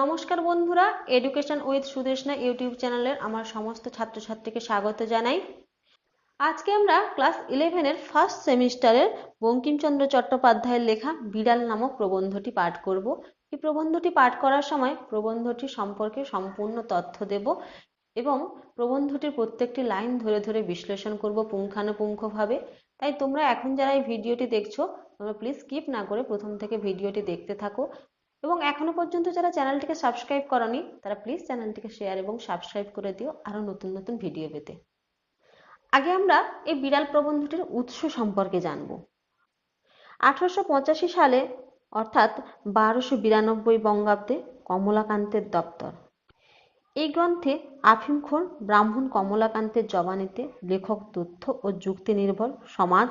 নমস্কার বন্ধুরা education with Sudeshna YouTube চ্যানেলের আমার সমস্ত ছাত্রছাত্রীকে স্বাগত জানাই। আজকে আমরা ক্লাস ইলেভেনের ফার্স্ট সেমিস্টারের বঙ্কিমচন্দ্র চট্টোপাধ্যায়ের লেখা বিড়াল নামক প্রবন্ধটি পাঠ করব। এই প্রবন্ধটি পাঠ করার সময় প্রবন্ধটি সম্পর্কে সম্পূর্ণ তথ্য দেব এবং প্রবন্ধটির প্রত্যেকটি লাইন ধরে ধরে বিশ্লেষণ করব পুঙ্খানুপুঙ্খভাবে। তাই তোমরা এখন যারা এই ভিডিওটি দেখছ, তোমরা প্লিজ স্কিপ না করে প্রথম থেকে ভিডিওটি দেখতে থাকো। এবং এখনও পর্যন্ত যারা চ্যানেলটিকে সাবস্ক্রাইব করনি, তারা প্লিজ চ্যানেলটিকে শেয়ার এবং সাবস্ক্রাইব করে দিও আরও নতুন নতুন ভিডিও পেতে। আগে আমরা এই বিড়াল প্রবন্ধটির উৎস সম্পর্কে জানব। আঠারোশো পঁচাশি সালে, অর্থাৎ বারোশো বিরানব্বই বঙ্গাব্দে কমলাকান্তের দপ্তর। এই গ্রন্থে আফিমখোর ব্রাহ্মণ কমলাকান্তের জবানিতে লেখক তথ্য ও যুক্তি নির্ভর সমাজ,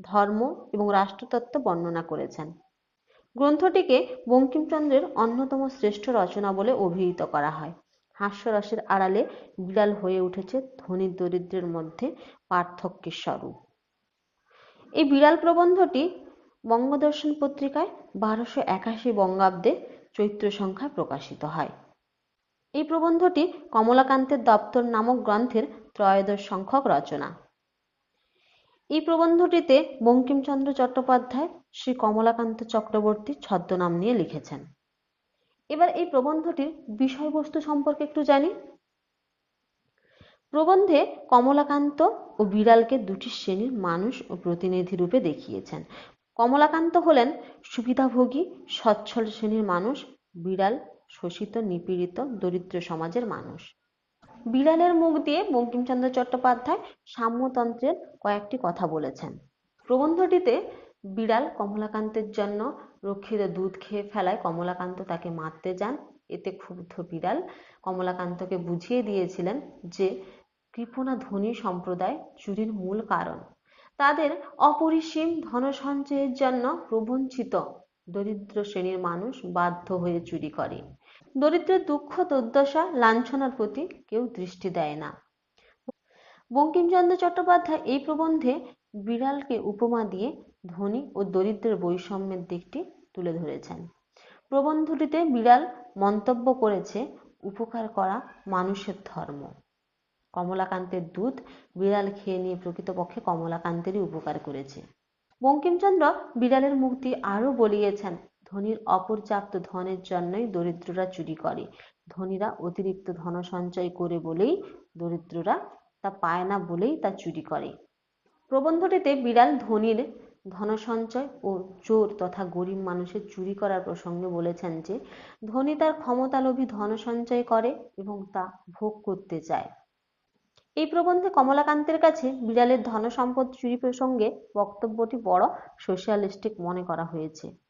ধর্ম এবং রাষ্ট্রতত্ত্ব বর্ণনা করেছেন। গ্রন্থটিকে বঙ্কিমচন্দ্রের অন্যতম শ্রেষ্ঠ রচনা বলে অভিহিত করা হয়। হাস্যরসের আড়ালে বিড়াল হয়ে উঠেছে ধনী দরিদ্রের মধ্যে পার্থক্যের স্বরূপ। এই বিড়াল প্রবন্ধটি বঙ্গদর্শন পত্রিকায় বারোশো একাশি বঙ্গাব্দে চৈত্র সংখ্যায় প্রকাশিত হয়। এই প্রবন্ধটি কমলাকান্তের দপ্তর নামক গ্রন্থের ত্রয়োদশ সংখ্যক রচনা। এই প্রবন্ধটিতে বঙ্কিমচন্দ্র চট্টোপাধ্যায় শ্রী কমলাকান্ত চক্রবর্তী ছদ্মনাম নিয়ে লিখেছেন। এবার এই প্রবন্ধটির বিষয়বস্তু সম্পর্কে একটু জানি। প্রবন্ধে কমলাকান্ত ও বিড়ালকে দুটি শ্রেণির মানুষ ও প্রতিনিধি রূপে দেখিয়েছেন। কমলাকান্ত হলেন সুবিধাভোগী, সচ্ছল শ্রেণির মানুষ, বিড়াল, শোষিত, নিপীড়িত, দরিদ্র সমাজের মানুষ। বিড়ালের মুখ দিয়ে বঙ্কিমচন্দ্র চট্টোপাধ্যায় সাম্যতন্ত্রের কয়েকটি কথা বলেছেন। প্রবন্ধটিতে বিড়াল কমলাকান্তের জন্য রক্ষিত দুধ খেয়ে ফেলায় কমলাকান্ত তাকে মারতে যান। এতে ক্ষুব্ধ বিড়াল কমলাকান্তকে বুঝিয়ে দিয়েছিলেন যে কৃপণা ধনী সম্প্রদায় চুরির মূল কারণ। তাদের অপরিসীম ধন সঞ্চয়ের জন্য প্রবঞ্চিত দরিদ্র শ্রেণির মানুষ বাধ্য হয়ে চুরি করে। দরিদ্রের দুঃখ দুর্দশা লাঞ্ছনার প্রতি কেউ দৃষ্টি দেয় না। বঙ্কিমচন্দ্র চট্টোপাধ্যায় এই প্রবন্ধে বিড়ালকে উপমা দিয়ে ধনী ও দরিদ্রের বৈষম্যের দিকটি তুলে ধরেছেন। প্রবন্ধটিতে বিড়াল মন্তব্য করেছে, উপকার করা মানুষের ধর্ম। কমলাকান্তের দুধ বিড়াল খেয়ে নিয়ে প্রকৃতপক্ষে কমলাকান্তেরই উপকার করেছে। বঙ্কিমচন্দ্র বিড়ালের মুক্তি আরও বলিয়েছেন ধনীর অপর্যাপ্ত ধনের জন্যই দরিদ্ররা চুরি করে। ধনীরা অতিরিক্ত ধন সঞ্চয় করে বলেই দরিদ্ররা তা পায় না বলেই তা চুরি করে। প্রবন্ধটিতে বিড়াল ধনীর ধনসঞ্চয় ও চোর তথা গরিব মানুষের চুরি করার প্রসঙ্গে বলেছেন যে, ধনী তার ক্ষমতালোভী ধন সঞ্চয় করে এবং তা ভোগ করতে চায়। এই প্রবন্ধে কমলাকান্তের কাছে বিড়ালের ধন সম্পদ চুরি প্রসঙ্গে বক্তব্যটি বড় সোশ্যালিস্টিক মনে করা হয়েছে।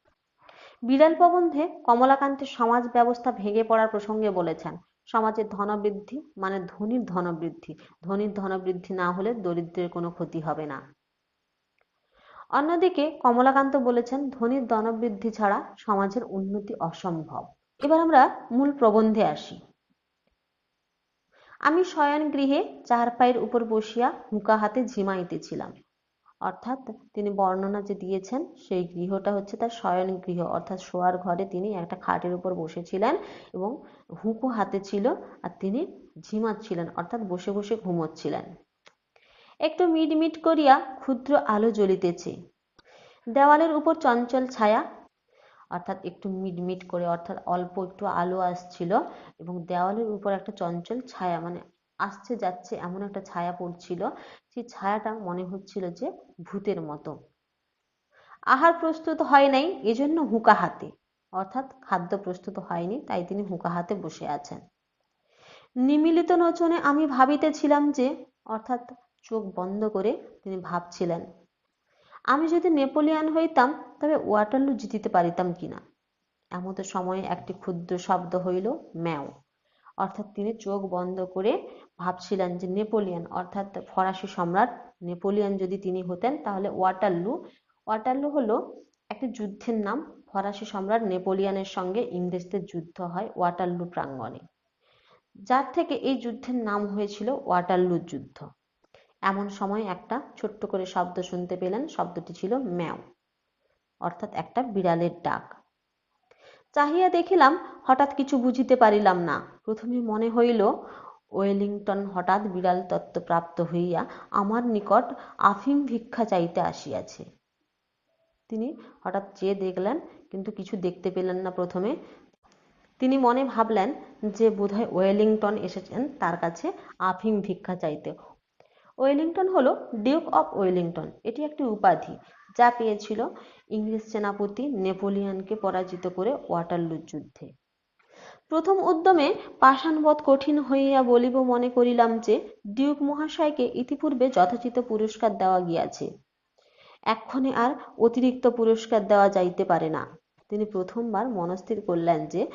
বিড়াল প্রবন্ধে কমলাকান্তের সমাজ ব্যবস্থা ভেঙে পড়ার প্রসঙ্গে বলেছেন, সমাজের ধনবৃদ্ধি মানে ধনীর ধনবৃদ্ধি ধনীর ধনবৃদ্ধি না হলে দরিদ্রের কোনো ক্ষতি হবে না। অন্যদিকে কমলাকান্ত বলেছেন, ধনীর ধনবৃদ্ধি ছাড়া সমাজের উন্নতি অসম্ভব। এবার আমরা মূল প্রবন্ধে আসি। আমি শয়ন গৃহে চার পায়ের উপর বসিয়া হুঁকা হাতে ঝিমাইতেছিলাম। অর্থাৎ তিনি বর্ণনা যে দিয়েছেন, সেই গৃহটা হচ্ছে তার শয়ন গৃহ। অর্থাৎ শোয়ার ঘরে তিনি একটা খাটের উপর বসেছিলেন এবং হুঁকো হাতে ছিল আর তিনি ঝিমাচ্ছিলেন, অর্থাৎ বসে বসে ঘুমোচ্ছিলেন। একটু মিটমিট করিয়া ক্ষুদ্র আলো জ্বলিতেছে। দেওয়ালের উপর চঞ্চল ছায়া, অর্থাৎ একটু মিটমিট করে, অর্থাৎ অল্প একটু আলো আসছিল এবং দেওয়ালের উপর একটা চঞ্চল ছায়া মানে আসছে যাচ্ছে এমন একটা ছায়া পড়ছিল। সেই ছায়াটা মনে হচ্ছিল যে ভূতের মতো। আহার প্রস্তুত হয় নাই, এজন্য হুঁকা হাতে। অর্থাৎ খাদ্য প্রস্তুত হয়নি, তাই তিনি হুঁকা হাতে বসে আছেন। নিমিলিত নচনে আমি ভাবিতেছিলাম যে, অর্থাৎ চোখ বন্ধ করে তিনি ভাবছিলেন, আমি যদি নেপোলিয়ান হইতাম, তবে ওয়াটারলু জিতিতে পারিতাম কিনা? এমতো সময়ে একটি ক্ষুদ্র শব্দ হইল, ম্যাও। অর্থাৎ তিনি চোখ বন্ধ করে ভাবছিলেন যে নেপোলিয়ান, অর্থাৎ ফরাসি সম্রাট নেপোলিয়ান যদি তিনি হতেন তাহলে ওয়াটারলু ওয়াটারলু হলো একটি যুদ্ধের নাম। ফরাসি সম্রাট নেপোলিয়ানের সঙ্গে ইংরেজদের যুদ্ধ হয় ওয়াটারলু প্রাঙ্গণে। যার থেকে এই যুদ্ধের নাম হয়েছিল ওয়াটারলু যুদ্ধ। এমন সময় একটা ছোট্ট করে শব্দ শুনতে পেলেন, শব্দটি ছিল ম্যাও, অর্থাৎ একটা বিড়ালের ডাক। চাহিয়া দেখিলাম হঠাৎ কিছু বুঝিতে পারিলাম না। প্রথমে মনে হইল, ওয়েলিংটন হঠাৎ বিড়াল তত্ত্ব প্রাপ্ত হইয়া আমার নিকট আফিম ভিক্ষা চাইতে আসিয়াছে। তিনি হঠাৎ চেয়ে দেখলেন, কিন্তু কিছু দেখতে পেলেন না প্রথমে। তিনি মনে ভাবলেন যে বোধহয় ওয়েলিংটন এসেছেন তার কাছে আফিম ভিক্ষা চাইতে। ওয়েলিংটন হলো ডিউক অফ ওয়েলিংটন, এটি একটি উপাধি। যা পেয়েছিল ইংরেজ সেনাপতি নেপোলিয়নকে পরাজিত করে ওয়াটারলু যুদ্ধে। প্রথম উদ্যমে পাষাণবধ কঠিন হইয়া বলিব মনে করিলাম যে, ডিউক মহাশয়কে ইতিপূর্বে যথোচিত পুরস্কার দেওয়া গিয়াছে। এক্ষণে আর অতিরিক্ত পুরস্কার দেওয়া যাইতে পারে না। তিনি প্রথমবার মনস্থির করলেন যে,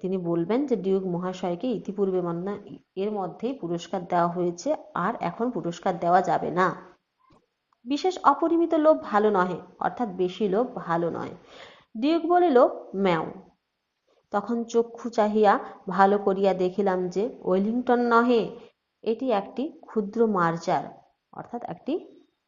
তিনি বলবেন যে, ডিউক মহাশয়কে ইতিপূর্বে এর মধ্যেই পুরস্কার দেওয়া হয়েছে, আর এখন পুরস্কার দেওয়া যাবে না। বিশেষ অপরিমিত লোভ ভালো নহে, অর্থাৎ বেশি লোভ ভালো নয়। ডিউক বলিল, ম্যাও। তখন চক্ষু চাহিয়া ভালো করিয়া দেখিলাম যে, ওয়েলিংটন নহে, এটি একটি ক্ষুদ্র মার্জার, অর্থাৎ একটি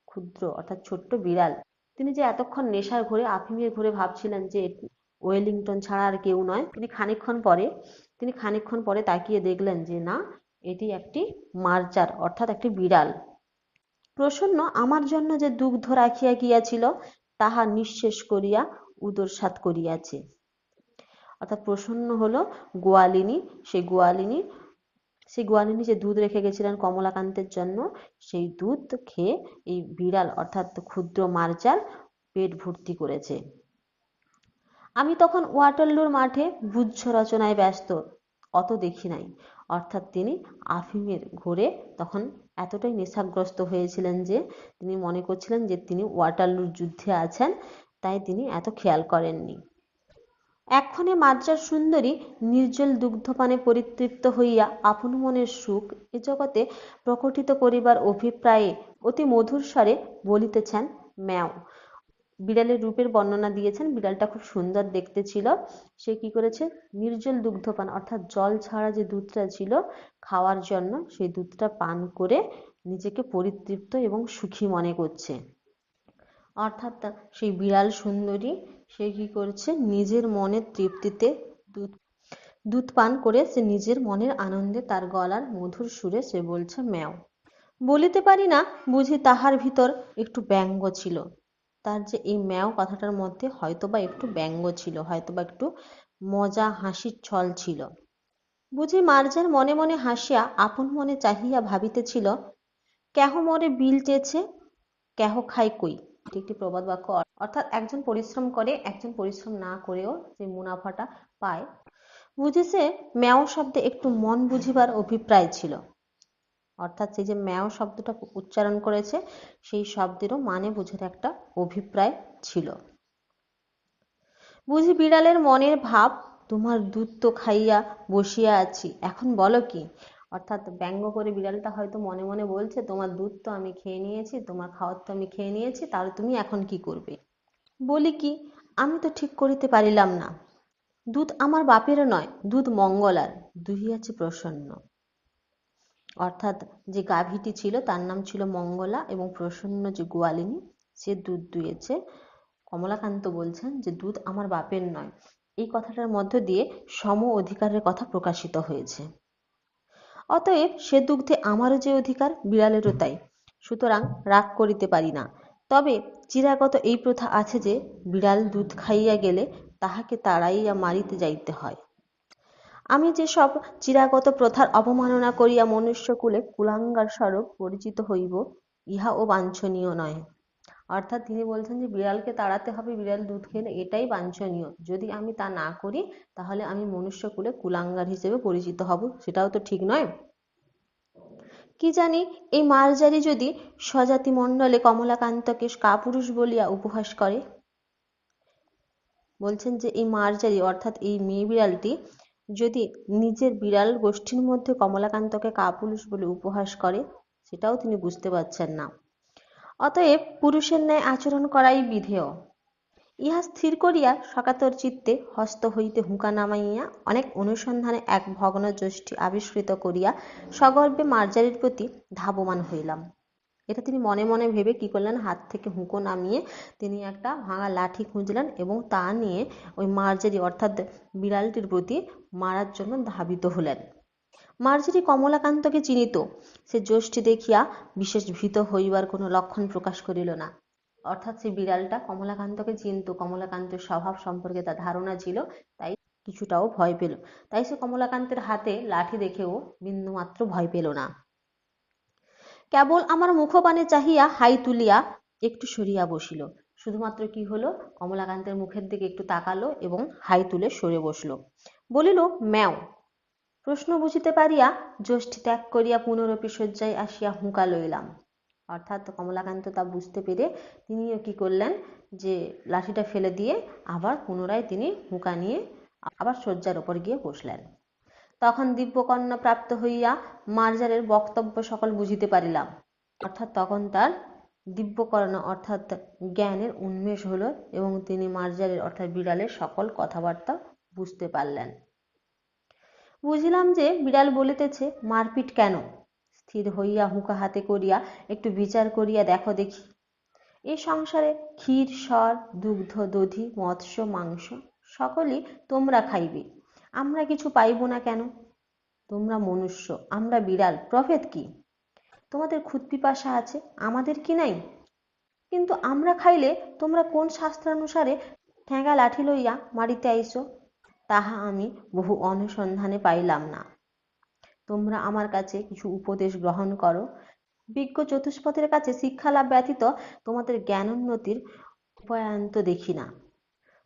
ক্ষুদ্র, অর্থাৎ ছোট্ট বিড়াল। তিনি যে এতক্ষণ নেশার ঘরে, আফিমের ঘরে ভাবছিলেন যে, ওয়েলিংটন ছাড়া আর কেউ নয়। তিনি খানিক্ষণ পরে, তিনি খানিক্ষণ পরে তাকিয়ে দেখলেন যে, না, এটি একটি মার্জার, অর্থাৎ একটি বিড়াল। প্রসন্ন আমার জন্য যে দুগ্ধ রাখিয়া গিয়াছিল, তাহা নিঃশেষ করিয়া উদরসাৎ করিয়াছে। অর্থাৎ প্রসন্ন হলো গোয়ালিনী সেই গোয়ালিনী সেই গোয়ালিনী যে দুধ রেখে গেছিলেন কমলাকান্তের জন্য, সেই দুধ খেয়ে এই বিড়াল অর্থাৎ ক্ষুদ্র মার্জার পেট ভর্তি করেছে। আমি তখন ওয়াটারলুর মাঠে বুজ্জ রচনায় ব্যস্ত, অত দেখি নাই। অর্থাৎ তিনি আফিমের ঘোরে তখন এতটাই নেশাগ্রস্ত হয়েছিলেন যে তিনি মনে করছিলেন যে তিনি ওয়াটারলুর যুদ্ধে আছেন, তাই তিনি এত খেয়াল করেননি। এক্ষণে মাদ্রার সুন্দরী নির্জল দুগ্ধপানে পরিতৃপ্ত হইয়া আপন মনের সুখ এ জগতে প্রকটিত করিবার অভিপ্রায়ে অতি মধুর স্বরে বলিতেছেন, ম্যাও বিড়ালের রূপের বর্ণনা দিয়েছেন। বিড়ালটা খুব সুন্দর দেখতে ছিল। সে কি করেছে? নির্জল দুগ্ধপান, অর্থাৎ জল ছাড়া যে দুধটা ছিল খাওয়ার জন্য, সেই দুধটা পান করে নিজেকে পরিতৃপ্ত এবং সুখী মনে করছে। অর্থাৎ সেই বিড়াল সুন্দরী, সে কি করছে? নিজের মনের তৃপ্তিতে দুধ দুধ পান করে সে নিজের মনের আনন্দে তার গলার মধুর সুরে সে বলছে, ম্যাও। বলিতে পারি না, বুঝি তাহার ভিতর একটু ব্যঙ্গ ছিল। তার যে এই ম্যাও কথাটার মধ্যে হয়তোবা একটু ব্যঙ্গ ছিল, হয়তোবা একটু মজা হাসির ছল ছিল। বুঝি মার্জার মনে মনে হাসিয়া আপন মনে চাহিয়া ভাবিতেছিল, কেহ মরে বিল চেয়েছে? কেহ খাই কই? একটি প্রবাদ বাক্য। অর্থাৎ একজন পরিশ্রম করে, একজন পরিশ্রম না করেও যে মুনাফাটা পায়। বুঝেছে ম্যাও শব্দে একটু মন বুঝিবার অভিপ্রায় ছিল। অর্থাৎ সেই যে ম্যাও শব্দটা উচ্চারণ করেছে, সেই শব্দেরও মানে বোঝার একটা অভিপ্রায় ছিল। বুঝি বিড়ালের মনের ভাব তোমার দুধ তো খাইয়া বসিয়া আছি, এখন বলো কি? অর্থাৎ ব্যঙ্গ করে বিড়ালটা হয়তো মনে মনে বলছে, তোমার দুধ তো আমি খেয়ে নিয়েছি, তোমার খাওয়ার তো আমি খেয়ে নিয়েছি, তাহলে তুমি এখন কি করবে? বলি কি, আমি তো ঠিক করিতে পারিলাম না। দুধ আমার বাপেরও নয়, দুধ মঙ্গলার, দুহিয়াছে প্রসন্ন। অর্থাৎ যে গাভীটি ছিল তার নাম ছিল মঙ্গলা এবং প্রসন্ন যে গোয়ালিনী, সে দুধ দুয়েছে। কমলাকান্ত বলছেন যে, দুধ আমার বাপের নয়। এই কথাটার মধ্য দিয়ে সম অধিকারের কথা প্রকাশিত হয়েছে। অতএব সে দুগ্ধে আমারও যে অধিকার, বিড়ালেরও তাই। সুতরাং রাগ করিতে পারি না। তবে চিরাগত এই প্রথা আছে যে, বিড়াল দুধ খাইয়া গেলে তাহাকে তাড়াইয়া মারিতে যাইতে হয়। আমি যেসব চিরাগত প্রথার অবমাননা করিয়া মনুষ্যকুলে কুলাঙ্গার স্বরূপ পরিচিত হইব, ইহা ও বাঞ্ছনীয় নয়। অর্থাৎ তিনি বলছেন যে, বিড়ালকে তাড়াতে হবে, বিড়াল দুধ খেলে এটাই বাঞ্ছনীয়। যদি আমি তা না করি, তাহলে আমি মনুষ্যকুলে কুলাঙ্গার হিসেবে পরিচিত হব, সেটাও তো ঠিক নয়। কি জানি, এই মারজারি যদি স্বজাতি মণ্ডলে কমলাকান্তকে কাপুরুষ বলিয়া উপহাস করে? বলছেন যে, এই মারজারি অর্থাৎ এই মেয়ে বিড়ালটি যদি নিজের বিড়াল গোষ্ঠীর মধ্যে কমলাকান্তকে কাপুরুষ বলে উপহাস করে, সেটাও তিনি বুঝতে পারছেন না। অতএব পুরুষের ন্যায় আচরণ করাই বিধেয়। ইহা স্থির করিয়া সকাতর চিত্তে হস্ত হইতে হুঁকা নামাইয়া অনেক অনুসন্ধানে এক ভগ্ন যষ্টি আবিষ্কৃত করিয়া সগর্বে মার্জারির প্রতি ধাবমান হইলাম। এটা তিনি মনে মনে ভেবে কি করলেন? হাত থেকে হুঁকো নামিয়ে তিনি একটা ভাঙা লাঠি খুঁজলেন এবং তা নিয়ে ওই মার্জেরি অর্থাৎ বিড়ালটির প্রতি মারার জন্য ধাবিত হলেন। মার্জারি কমলাকান্তকে চিনিত। সে যষ্টি দেখিয়া বিশেষ ভীত হইবার কোনো লক্ষণ প্রকাশ করিল না। অর্থাৎ সে বিড়ালটা কমলাকান্তকে চিনত। কমলাকান্তের স্বভাব সম্পর্কে তার ধারণা ছিল, তাই কিছুটাও ভয় পেল। তাই সে কমলাকান্তের হাতে লাঠি দেখেও বিন্দুমাত্র ভয় পেল না। কেবল আমার মুখপানে চাহিয়া হাই তুলিয়া একটু সরিয়া বসিল। শুধুমাত্র কি হলো? কমলাকান্তের মুখের দিকে একটু তাকালো এবং হাই তুলে সরে বসল। বলিল, ম্যাও। প্রশ্ন বুঝিতে পারিয়া যষ্টি ত্যাগ করিয়া পুনরপি শয্যায় আসিয়া হুঁকা লইলাম। অর্থাৎ কমলাকান্ত তা বুঝতে পেরে তিনিও কি করলেন যে, লাঠিটা ফেলে দিয়ে আবার পুনরায় তিনি হুঁকা নিয়ে আবার শয্যার ওপর গিয়ে বসলেন। তখন দিব্যকর্ণ প্রাপ্ত হইয়া মার্জারের বক্তব্য সকল বুঝিতে পারিলাম। অর্থাৎ তখন তার দিব্যকর্ণ অর্থাৎ জ্ঞানের উন্মেষ হলো এবং তিনি মার্জারের অর্থাৎ বিড়ালের সকল কথাবার্তা বুঝতে পারলেন। বুঝিলাম যে বিড়াল বলিতেছে, মারপিট কেন? স্থির হইয়া হুঁকা হাতে করিয়া একটু বিচার করিয়া দেখো দেখি। এ সংসারে ক্ষীর, স্বর, দুগ্ধ, দধি, মৎস্য, মাংস সকলই তোমরা খাইবে। আমরা কিছু পাইব না কেন? তোমরা মনুষ্য, আমরা বিড়াল, প্রভেদ কি? তোমাদের ক্ষুৎপিপাসা আছে, আমাদের কি নাই? কিন্তু আমরা খাইলে তোমরা কোন শাস্ত্রানুসারে ঠেঙ্গা লাঠি লইয়া মারিতে আইসো তাহা আমি বহু অনুসন্ধানে পাইলাম না। তোমরা আমার কাছে কিছু উপদেশ গ্রহণ করো। বিজ্ঞ চতুষ্পথের কাছে শিক্ষা লাভ ব্যতীত তোমাদের জ্ঞানোন্নতির উপায়ন্ত দেখি না।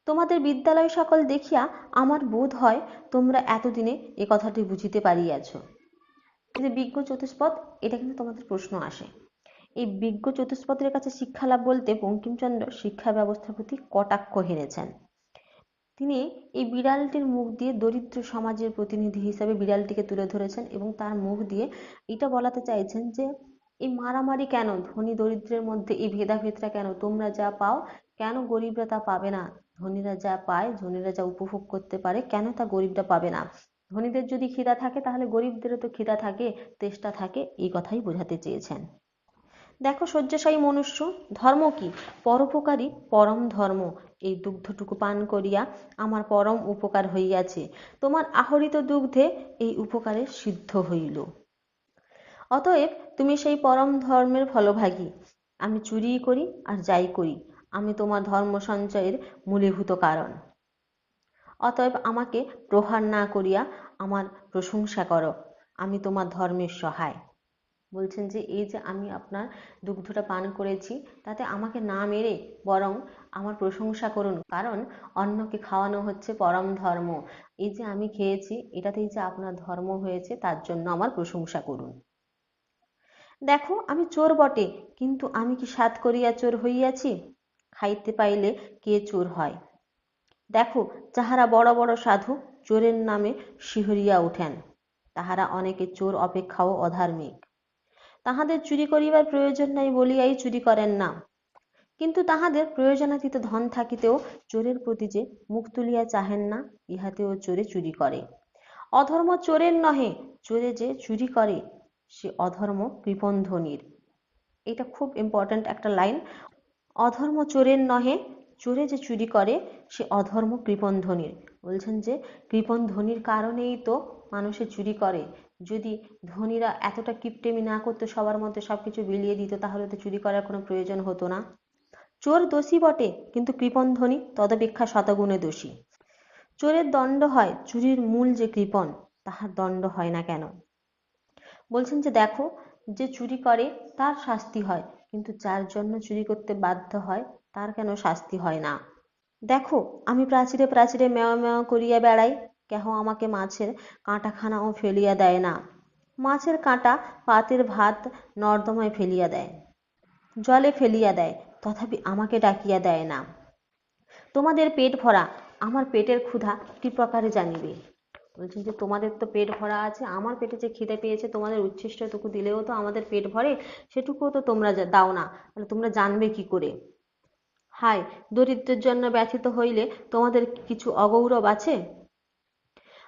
তোমাদের বিদ্যালয় সকল দেখিয়া আমার বোধ হয় তোমরা এতদিনে এ কথাটি বুঝিতে পারিয়াছ। কিন্তু বিজ্ঞ চতুষ্পদ, এটা কিন্তু তোমাদের প্রশ্ন আসে। এই বিজ্ঞ চতুষ্পদের কাছে শিক্ষা লাভ বলতে বঙ্কিমচন্দ্র শিক্ষা ব্যবস্থার প্রতি কটাক্ষ হেরেছেন তিনি এই বিড়ালটির মুখ দিয়ে দরিদ্র সমাজের প্রতিনিধি হিসাবে বিড়ালটিকে তুলে ধরেছেন এবং তার মুখ দিয়ে এটা বলাতে চাইছেন যে, এই মারামারি কেন? ধনী দরিদ্রের মধ্যে এই ভেদাভেদটা কেন? তোমরা যা পাও, কেন গরিবরা তা পাবে না? ধনীরা যা পায়, ধনীরা যা উপভোগ করতে পারে, কেন তা গরিবরা পাবে না? ধনীদের যদি খিদা থাকে, তাহলে গরিবদেরও তো খিদা থাকে, তেষ্টা থাকে, এই কথাই বোঝাতে চেয়েছেন। দেখো, শয্যাশায়ী মনুষ্য, ধর্ম কি? পরোপকারী, পরম ধর্ম। এই দুগ্ধটুকু পান করিয়া আমার পরম উপকার হইয়াছে। তোমার আহরিত দুগ্ধে এই উপকারের সিদ্ধ হইল। অতএব তুমি সেই পরম ধর্মের ফলভাগী। আমি চুরি করি আর যাই করি। আমি তোমার ধর্ম সঞ্চয়ের মূলীভূত কারণ। অতএব আমাকে প্রহার না করিয়া আমার প্রশংসা করো, আমি তোমার ধর্মের সহায়। বলছেন যে, এই যে আমি আপনার দুগ্ধটা পান করেছি, তাতে আমাকে না মেরে বরং আমার প্রশংসা করুন। কারণ অন্যকে খাওয়ানো হচ্ছে পরম ধর্ম। এই যে আমি খেয়েছি, এটাতেই যে আপনার ধর্ম হয়েছে, তার জন্য আমার প্রশংসা করুন। দেখো, আমি চোর বটে, কিন্তু আমি কি সাত করিয়া চোর হইয়াছি? খাইতে পাইলে কে চোর হয়? দেখো, যাহারা বড় বড় সাধু চোরের নামে শিহরিয়া উঠেন, তাহারা অনেকে চোর অপেক্ষাও অধার্মিক। তাহাদের চুরি করিবার প্রয়োজন নাই বলিয়াই চুরি করেন না। কিন্তু তাহাদের প্রয়োজনাতীত ধন থাকিতেও চোরের প্রতি যে মুখ তুলিয়া চাহেন না, ইহাতেও চোরে চুরি করে। অধর্ম চোরের নহে, চোরে যে চুরি করে, সে অধর্ম কৃপণ ধনির। এটা খুব ইম্পর্ট্যান্ট একটা লাইন অধর্ম চোরের নহে, চোরে যে চুরি করে, সে অধর্ম কৃপণ ধনির বলছেন যে কৃপণ ধনির কারণেই তো মানুষে চুরি করে। যদি ধনীরা এতটা কিপটেমি না করতো, সবার মধ্যে সব কিছু বিলিয়ে দিত, তাহলে তো চুরি করার কোনো প্রয়োজন হতো না। চোর দোষী বটে, কিন্তু কৃপণ ধনী তদপেক্ষা শতগুণে দোষী। চোরের দণ্ড হয় চুরির মূল যে কৃপণ, তাহার দণ্ড হয় না কেন? বলছেন যে, দেখো, যে চুরি করে, তার শাস্তি হয়। কিন্তু যার জন্য চুরি করতে বাধ্য হয়, তার কেন শাস্তি হয় না? দেখো, আমি প্রাচীরে প্রাচীরে মেয়া মেয়া করিয়া বেড়াই, কেহ আমাকে মাছের কাঁটাখানাও ফেলিয়া দেয় না। মাছের কাঁটা পাতের ভাত নর্দমায় ফেলিয়া দেয়, জলে ফেলিয়া দেয়, তথাপি আমাকে ডাকিয়া দেয় না। তোমাদের পেট ভরা, আমার পেটের ক্ষুধা কি প্রকারে জানিবে? বলছেন যে তোমাদের তো পেট ভরা আছে, আমার পেটে যে খিদে পেয়েছে, তোমাদের উচ্ছিষ্টটুকু দিলেও তো আমাদের পেট ভরে, সেটুকুও তো তোমরা দাও না। তাহলে তোমরা জানবে কি করে? হায়, দরিদ্রের জন্য ব্যথিত হইলে তোমাদের কিছু অগৌরব আছে?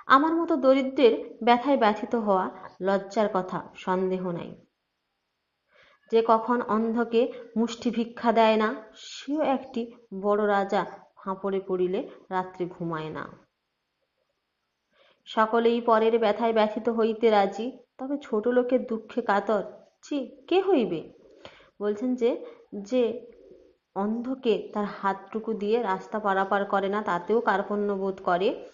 আমার মতো দরিদ্রের ব্যথায় ব্যথিত হওয়া লজ্জার কথা, সন্দেহ নাই। যে কখন অন্ধকে মুষ্টি ভিক্ষা দেয় না, সেও একটি বড় রাজা ফাঁপড়ে পড়িলে রাত্রে ঘুমায় না। সকলেই পরের ব্যথায় ব্যথিত হইতে রাজি। তবে ছোট লোকের দুঃখে কাতর। ছি, কে হইবে? বলছেন যে যে অন্ধকে তার হাতটুকু দিয়ে রাস্তা পারাপার করে না, তাতেও কার্পণ্য বোধ করে।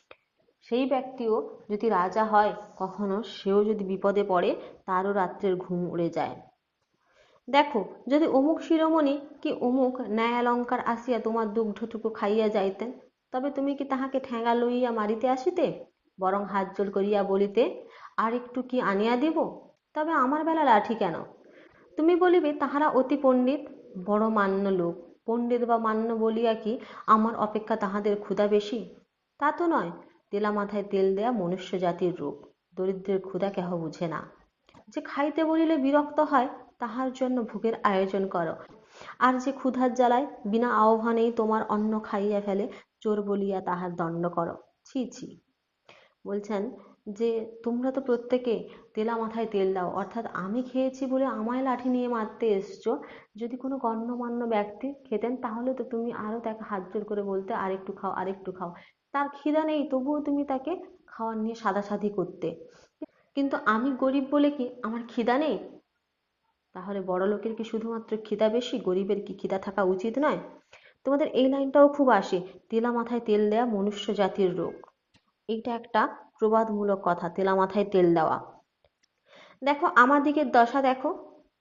সেই ব্যক্তিও যদি রাজা হয়, কখনো সেও যদি বিপদে পড়ে, তারও রাত্রের ঘুম উড়ে যায়। দেখো, যদি অমুক শিরোমণি কি অমুক ন্যায়ালঙ্কার আসিয়া তোমার দুগ্ধটুকু খাইয়া যাইতেন, তবে তুমি কি তাহাকে ঠেঙা লইয়া মারিতে আসিতে? বরং হাত জোল করিয়া বলিতে, আর একটু কি আনিয়া দিব? তবে আমার বেলা লাঠি কেন? তুমি বলিবে, তাহারা অতি পণ্ডিত, বড় মান্য লোক। পণ্ডিত বা মান্য বলিয়া কি আমার অপেক্ষা তাহাদের ক্ষুধা বেশি? তা তো নয়, তেলা মাথায় তেল দেয়া মনুষ্য জাতির রূপ। দরিদ্রের ক্ষুধা কেহ বুঝে না। যে খাইতে বলিলে বিরক্ত হয়, তাহার জন্য ভোগের আয়োজন করো। আর যে ক্ষুধার জ্বালায়, বিনা আহ্বানেই তোমার অন্ন খাইয়া ফেলে, চোর বলিয়া তাহার দণ্ড করো। ছি ছি। বলছেন যে, তোমরা তো প্রত্যেকে তেলা মাথায় তেল দাও। অর্থাৎ আমি খেয়েছি বলে আমায় লাঠি নিয়ে মারতে এসছো। যদি কোনো গণ্যমান্য ব্যক্তি খেতেন, তাহলে তো তুমি আরও তাকে হাত জোর করে বলতে, আরেকটু খাও আরেকটু খাও। তার খিদা নেই, তবুও তুমি তাকে খাওয়ার নিয়ে সাদাসাদি করতে। কিন্তু আমি গরিব বলে কি আমার খিদা নেই? তাহলে বড় লোকের কি শুধুমাত্র খিদা বেশি? গরিবের কি খিদা থাকা উচিত নয়? তোমাদের এই লাইনটাও খুব আসে, তেলা মাথায় তেল দেয়া মনুষ্য জাতির রোগ। এইটা একটা প্রবাদমূলক কথা, তেলা মাথায় তেল দেওয়া। দেখো, আমার দিকের দশা দেখো।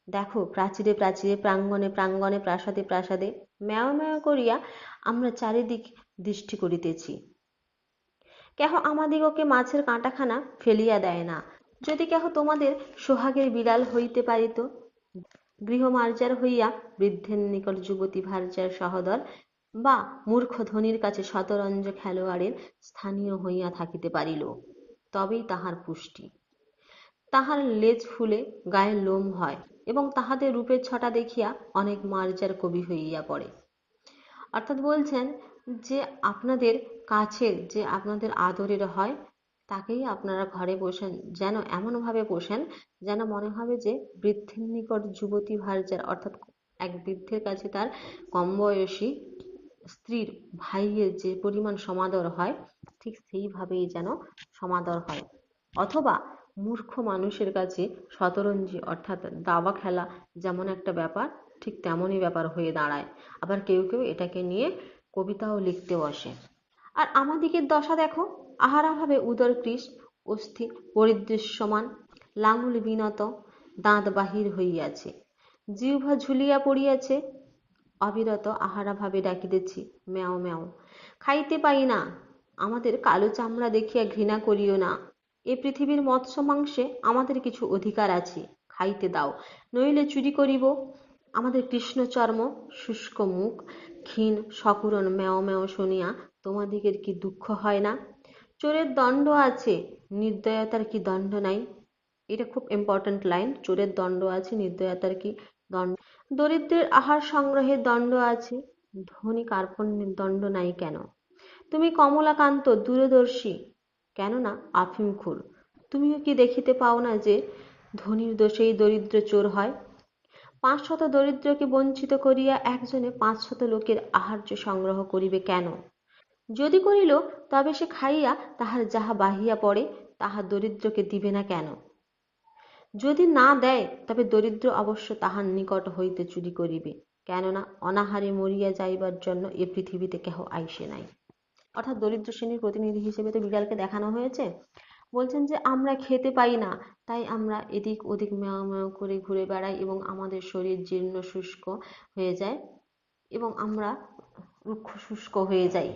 দেখো, প্রাচীরে প্রাচীরে, প্রাঙ্গণে প্রাঙ্গণে, প্রাসাদে প্রাসাদে, ম্যাও ম্যাও করিয়া আমরা চারিদিক দৃষ্টি করিতেছি। কেহ আমাদিগকে মাছের কাঁটাখানা ফেলিয়া দেয় না। যদি কেহ তোমাদের সোহাগের বিড়াল হইতে পারিত, গৃহমার্জার হইয়া বৃদ্ধের নিকট যুবতী ভার্যার সহদর বা মূর্খ ধনীর কাছে শতরঞ্জ খেলোয়াড়ের স্থানীয় হইয়া থাকিতে পারিল, তবেই তাহার পুষ্টি। তাহার লেজ ফুলে গায়ের লোম হয় এবং তাহাদের রূপের ছটা দেখিয়া অনেক মার্জার কবি হইয়া পড়ে। অর্থাৎ বলছেন যে, আপনাদের কাছের যে আপনাদের আদরের হয়, তাকেই আপনারা ঘরে বসেন, যেন এমনভাবে বসেন যেন মনে হবে যে বৃদ্ধের নিকট যুবতী ভার্যার অর্থাৎ এক বৃদ্ধের কাছে তার কম বয়সী স্ত্রীর ভাইয়ের যে পরিমাণ সমাদর হয়, ঠিক সেইভাবেই যেন সমাদর হয়। অথবা মূর্খ মানুষের কাছে শতরঞ্জি অর্থাৎ দাবা খেলা যেমন একটা ব্যাপার, ঠিক তেমনই ব্যাপার হয়ে দাঁড়ায়। আবার কেউ কেউ এটাকে নিয়ে কবিতাও লিখতে বসে আর আমাদিগের দশা দেখো, আহারাভাবে উদর কৃষ অস্থি, পরিদৃশ্যমান, লাঙুল বিনত, দাঁত বাহির হইয়াছে। জিহ্বা ঝুলিয়া পড়িয়াছে অবিরত আহারাভাবে ডাকিতেছি ম্যাও ম্যাও। খাইতে পাই না। আমাদের কালো চামড়া দেখিয়া ঘৃণা করিও না। এ পৃথিবীর মৎস্য মাংসে আমাদের কিছু অধিকার আছে, খাইতে দাও। নইলে চুরি করিব। আমাদের কৃষ্ণচর্ম, শুষ্ক মুখ, ক্ষীণ সকুরন ম্যাও ম্যাও শুনিয়া তোমাদিগের কি দুঃখ হয় না? চোরের দণ্ড আছে, নির্দয়তার কি দণ্ড নাই? এটা খুব ইম্পর্ট্যান্ট লাইন চোরের দণ্ড আছে, নির্দয়তার কি দণ্ড। দরিদ্রের আহার সংগ্রহের দণ্ড আছে। ধনী কার্পণ্যের দণ্ড নাই কেন? তুমি কমলাকান্ত দূরদর্শী। কেননা আফিমখোর তুমিও কি দেখিতে পাও না যে ধনীর দোষেই দরিদ্র চোর হয়? পাঁচশত দরিদ্রকে বঞ্চিত করিয়া একজনে পাঁচশত লোকের আহার্য সংগ্রহ করিবে কেন? যদি করিল, তবে সে খাইয়া তাহার যাহা বাহিয়া পড়ে, তাহা দরিদ্রকে দিবে না কেন? যদি না দেয়, তবে দরিদ্র অবশ্য তাহার নিকট হইতে চুরি করিবে। কেননা, অনাহারে মরিয়া যাইবার জন্য এ পৃথিবীতে কেহ আইসে নাই। অর্থাৎ দরিদ্র শ্রেণির প্রতিনিধি হিসেবে তো বিড়ালকে দেখানো হয়েছে। বলছেন যে, আমরা খেতে পাই না, তাই আমরা এদিক ওদিক ম্যাও ম্যাও করে ঘুরে বেড়াই এবং আমাদের শরীর জীর্ণ শুষ্ক হয়ে যায় এবং আমরা রুক্ষ শুষ্ক হয়ে যাই।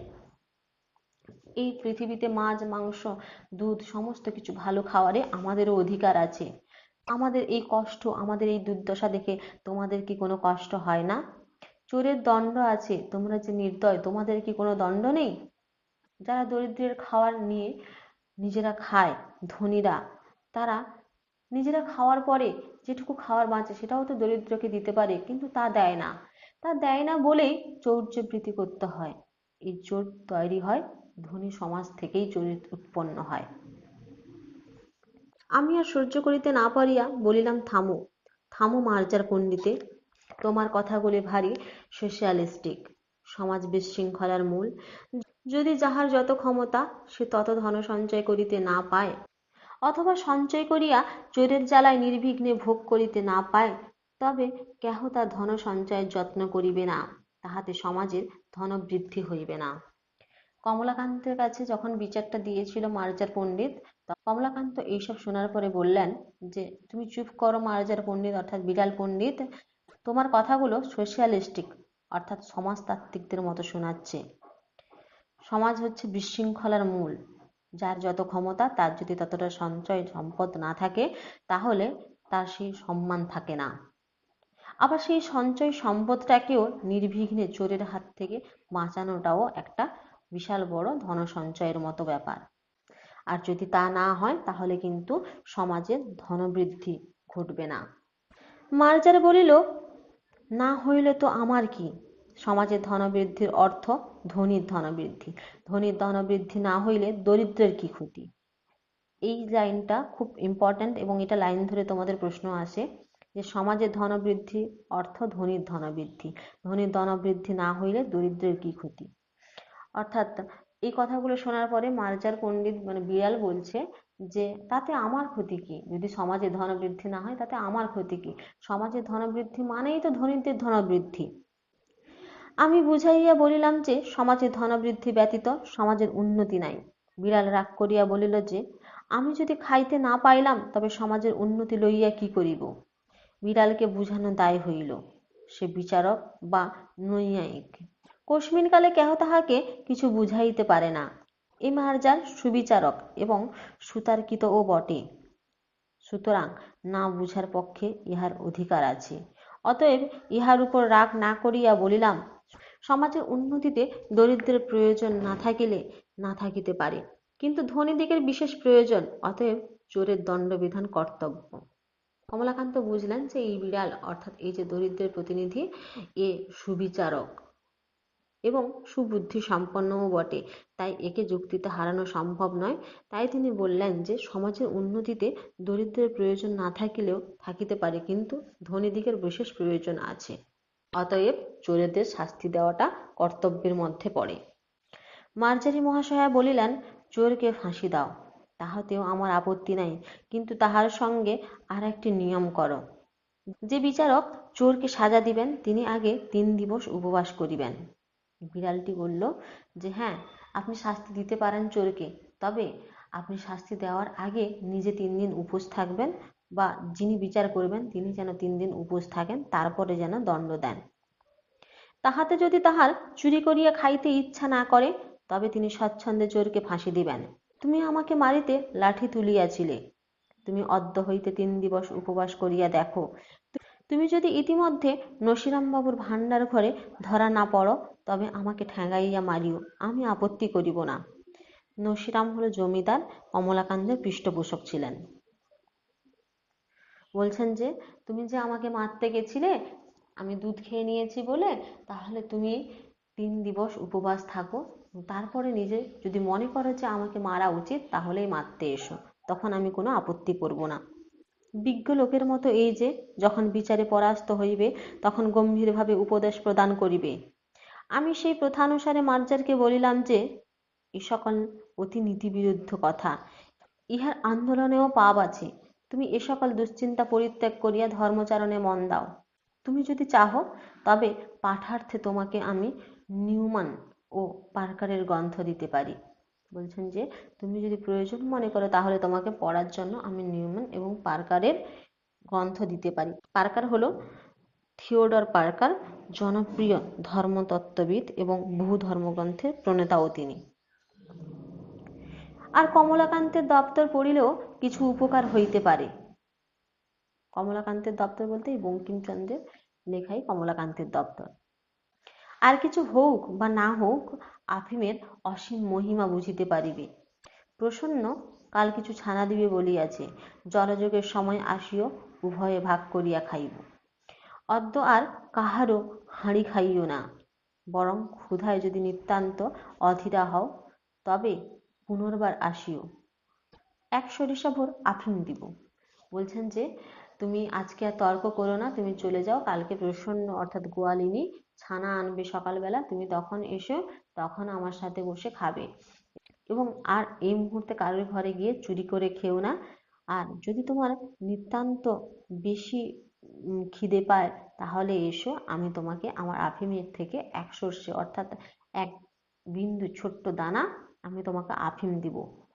এই পৃথিবীতে মাছ, মাংস, দুধ, সমস্ত কিছু ভালো খাওয়ারে আমাদেরও অধিকার আছে। আমাদের এই কষ্ট, আমাদের এই দুর্দশা দেখে তোমাদের কি কোনো কষ্ট হয় না? চোরের দণ্ড আছে, তোমরা যে নির্দয়, তোমাদের কি কোনো দণ্ড নেই? যারা দরিদ্রের খাওয়ার নিয়ে নিজেরা খায়, ধনীরা, তারা নিজেরা খাওয়ার পরে যেটুকু খাওয়ার বাঁচে, সেটাও তো দরিদ্রকে দিতে পারে, কিন্তু তা দেয় না। তা দেয় না বলেই চৌর্যবৃত্তি করতে হয়, এই চোর তৈরি হয় ধনী সমাজ থেকেই চরিত্র উৎপন্ন হয়। আমি আর সহ্য করিতে না পারিয়া বলিলাম, থামো থামো মার্জার পণ্ডিতে। তোমার কথাগুলি ভারী সোশ্যালিস্টিক সমাজ বিশৃঙ্খলার মূল। যদি যাহার যত ক্ষমতা, সে তত ধন সঞ্চয় করিতে না পায়। অথবা সঞ্চয় করিয়া চোরের জ্বালায় নির্বিঘ্নে ভোগ করিতে না পায়, তবে কেহ তার ধন সঞ্চয়ের যত্ন করিবে না, তাহাতে সমাজের ধনবৃদ্ধি হইবে না। কমলাকান্তের কাছে যখন বিচারটা দিয়েছিল মার্জার পণ্ডিত কমলাকান্ত এইসব শোনার পরে বললেন যে, তুমি চুপ করো মার্জার পণ্ডিত, অর্থাৎ বিড়াল পণ্ডিত। তোমার কথাগুলো সোশ্যালিস্টিক, অর্থাৎ সমাজতাত্ত্বিকদের মতো শোনাচ্ছে। সমাজ হচ্ছে বিশৃঙ্খলার মূল। যার যত ক্ষমতা, তার যদি ততটা সঞ্চয়, সম্পদ না থাকে, তাহলে তার সেই সম্মান থাকে না। আবার সেই সঞ্চয়, সম্পদটাকেও নির্বিঘ্নে চোরের হাত থেকে বাঁচানোটাও একটা বিশাল বড় ধন সঞ্চয়ের মতো ব্যাপার। আর যদি তা না হয়, তাহলে কিন্তু সমাজের ধনবৃদ্ধি ঘটবে না। মার্জার বলিল, না হইলে তো আমার কি? সমাজের ধনবৃদ্ধির অর্থ ধনীর ধনবৃদ্ধি। ধনীর ধনবৃদ্ধি না হইলে দরিদ্রের কি ক্ষতি? এই লাইনটা খুব ইম্পর্ট্যান্ট এবং এটা লাইন ধরে তোমাদের প্রশ্ন আসে যে সমাজের ধনবৃদ্ধি অর্থ ধনীর ধনবৃদ্ধি। ধনীর ধনবৃদ্ধি না হইলে দরিদ্রের কি ক্ষতি? অর্থাৎ এই কথাগুলো শোনার পরে মার্জার পণ্ডিত মানে বিড়াল বলছে যে, তাতে আমার ক্ষতি কি? যদি সমাজে ধনবৃদ্ধি না হয়, তাতে আমার ক্ষতি কি? সমাজের ধনবৃদ্ধি মানেই তো ধনীদের ধনবৃদ্ধি। আমি বুঝাইয়া বলিলাম যে, সমাজে ধনবৃদ্ধি ব্যতীত সমাজের উন্নতি নাই। বিড়াল রাগ করিয়া বলিল যে, আমি যদি খাইতে না পাইলাম, তবে সমাজের উন্নতি লইয়া কি করিব? বিড়ালকে বুঝানো দায় হইল। সে বিচারক বা নৈয়ায়িক কালে কেহ তাহাকে কিছু বুঝাইতে পারে না। এ মার্জার সুবিচারক এবং সুতার্কিতও বটে। সুতরাং না বুঝার পক্ষে ইহার অধিকার আছে। অতএব ইহার উপর রাগ না করিয়া বলিলাম, সমাজের উন্নতিতে দরিদ্রের প্রয়োজন না থাকিলে না থাকিতে পারে। কিন্তু ধনীদিগের বিশেষ প্রয়োজন, অতএব চোরের দণ্ডবিধান কর্তব্য। কমলাকান্ত বুঝলেন যে এই বিড়াল, অর্থাৎ এই যে দরিদ্রের প্রতিনিধি, এ সুবিচারক। এবং সুবুদ্ধি সম্পন্নও বটে। তাই একে যুক্তিতে হারানো সম্ভব নয়। তাই তিনি বললেন যে, সমাজের উন্নতিতে দরিদ্রের প্রয়োজন না থাকিলেও থাকিতে পারে, কিন্তু ধনীদিগের বিশেষ প্রয়োজন আছে। অতএব চোরেদের শাস্তি দেওয়াটা কর্তব্যের মধ্যে পড়ে। মার্জারি মহাশয়া বলিলেন, চোরকে ফাঁসি দাও, তাহাতেও আমার আপত্তি নাই। কিন্তু তাহার সঙ্গে আর একটি নিয়ম করো। যে বিচারক চোরকে সাজা দিবেন, তিনি আগে তিন দিবস উপবাস করিবেন। বিড়ালটি বলল যে হ্যাঁ আপনি শাস্তি দিতে পারেন চোরকে। তবে আপনি শাস্তি দেওয়ার আগে নিজে তিন দিন উপোস থাকবেন বা যিনি বিচার করবেন, তিনি যেন তিন দিন উপোস থাকেন, তারপরে যেন দণ্ড দেন। তাহাতে যদি তাহার চুরি করিয়া খাইতে ইচ্ছা না করে, তবে তিনি স্বচ্ছন্দে চোরকে ফাঁসি দিবেন। তুমি আমাকে মারিতে লাঠি তুলিয়াছিলে। তুমি অদ্য হইতে তিন দিবস উপবাস করিয়া দেখো। তুমি যদি ইতিমধ্যে নসিরামবাবুর ভাণ্ডার ঘরে ধরা না পড়ো তবে আমাকে ঠ্যাঙাইয়া মারিও, আমি আপত্তি করিব না। নসিরাম হলো জমিদার, কমলাকান্তের পৃষ্ঠপোষক ছিলেন। বলছেন যে, তুমি যে আমাকে মারতে গেছিলে, আমি দুধ খেয়ে নিয়েছি বলে, তাহলে তুমি তিন দিবস উপবাস থাকো। তারপরে নিজে যদি মনে করো যে আমাকে মারা উচিত, তাহলেই মারতে এসো। তখন আমি কোনো আপত্তি করব না। বিজ্ঞ লোকের মতো এই যে, যখন বিচারে পরাস্ত হইবে, তখন গম্ভীরভাবে উপদেশ প্রদান করিবে। আমি সেই প্রথানুসারে মার্জারকে বলিলাম যে, এ সকল অতি নীতিবিরুদ্ধ কথা। ইহার আন্দোলনেও পাপ আছে। তুমি এ সকল দুশ্চিন্তা পরিত্যাগ করিয়া ধর্মচারণে মন দাও। তুমি যদি চাহো, তবে পাঠার্থে তোমাকে আমি নিউমান ও পার্কারের গ্রন্থ দিতে পারি। বলছেন যে, তুমি যদি প্রয়োজন মনে করো, তাহলে তোমাকে পড়ার জন্য আমি নিউমান এবং পার্কারের গ্রন্থ দিতে পারি। পার্কার হলো থিওডর পার্কার জনপ্রিয় ধর্মতত্ত্ববিদ এবং বহু ধর্মগ্রন্থের প্রণেতাও তিনি। আর কমলাকান্তের দপ্তর পড়িলেও কিছু উপকার হইতে পারে। কমলাকান্তের দপ্তর বলতে বঙ্কিমচন্দ্রের লেখাই কমলাকান্তের দপ্তর। আর কিছু হোক বা না হোক, আফিমের অসীম মহিমা বুঝিতে পারিবে। প্রসন্ন কাল কিছু ছানা দিবে বলিয়াছে, জলযোগের সময় আসিও, উভয়ে ভাগ করিয়া খাইব। অদ্য আর কাহারও হাঁড়ি খাইও না। বরং ক্ষুধায় যদি নিতান্ত অধীরা হও, তবে পুনর্বার আসিও। এক সরিষা ভোর আফিম দিব। বলছেন যে, তুমি আজকে আর তর্ক করো না, তুমি চলে যাও, কালকে প্রসন্ন অর্থাৎ গোয়ালিনী ছানা আনবে সকালবেলা, তুমি তখন এসো, তখন আমার সাথে বসে খাবে। এবং আর এই মুহূর্তে কারোর ঘরে গিয়ে চুরি করে খেও না। আর যদি তোমার নিতান্ত বেশি খিদে পায়, তাহলে এসো আমি তোমাকে আমার আফিমের থেকে এক সর্ষে, অর্থাৎ এক বিন্দু ছোট্ট দানা আমি তোমাকে আফিম দিব।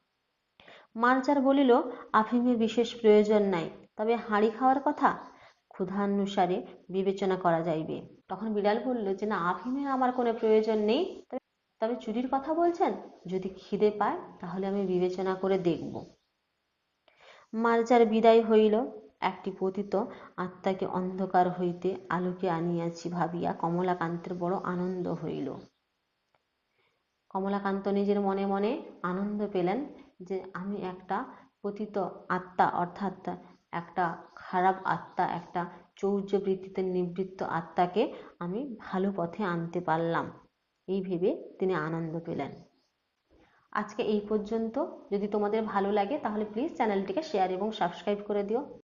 মার্জার বলিল আফিমের বিশেষ প্রয়োজন নাই, তবে হাঁড়ি খাওয়ার কথা? ক্ষুধানুসারে বিবেচনা করা যাইবে। তখন বিড়াল বলল যে, না আফিমের আমার কোনো প্রয়োজন নেই, তবে চুরির কথা বলছেন? যদি খিদে পায়, তাহলে আমি বিবেচনা করে দেখব। মার্জার বিদায় হইল। একটি পতিত আত্মাকে অন্ধকার হইতে আলোকে আনিয়াছি ভাবিয়া কমলাকান্তের বড় আনন্দ হইল। কমলাকান্ত নিজের মনে মনে আনন্দ পেলেন যে, আমি একটা পতিত আত্মা, অর্থাৎ একটা খারাপ আত্মা, একটা চৌর্যবৃত্তিতে নিবৃত্ত আত্মাকে আমি ভালো পথে আনতে পারলাম। এই ভেবে তিনি আনন্দ পেলেন। আজকে এই পর্যন্ত। যদি তোমাদের ভালো লাগে, তাহলে প্লিজ চ্যানেলটিকে শেয়ার এবং সাবস্ক্রাইব করে দিও।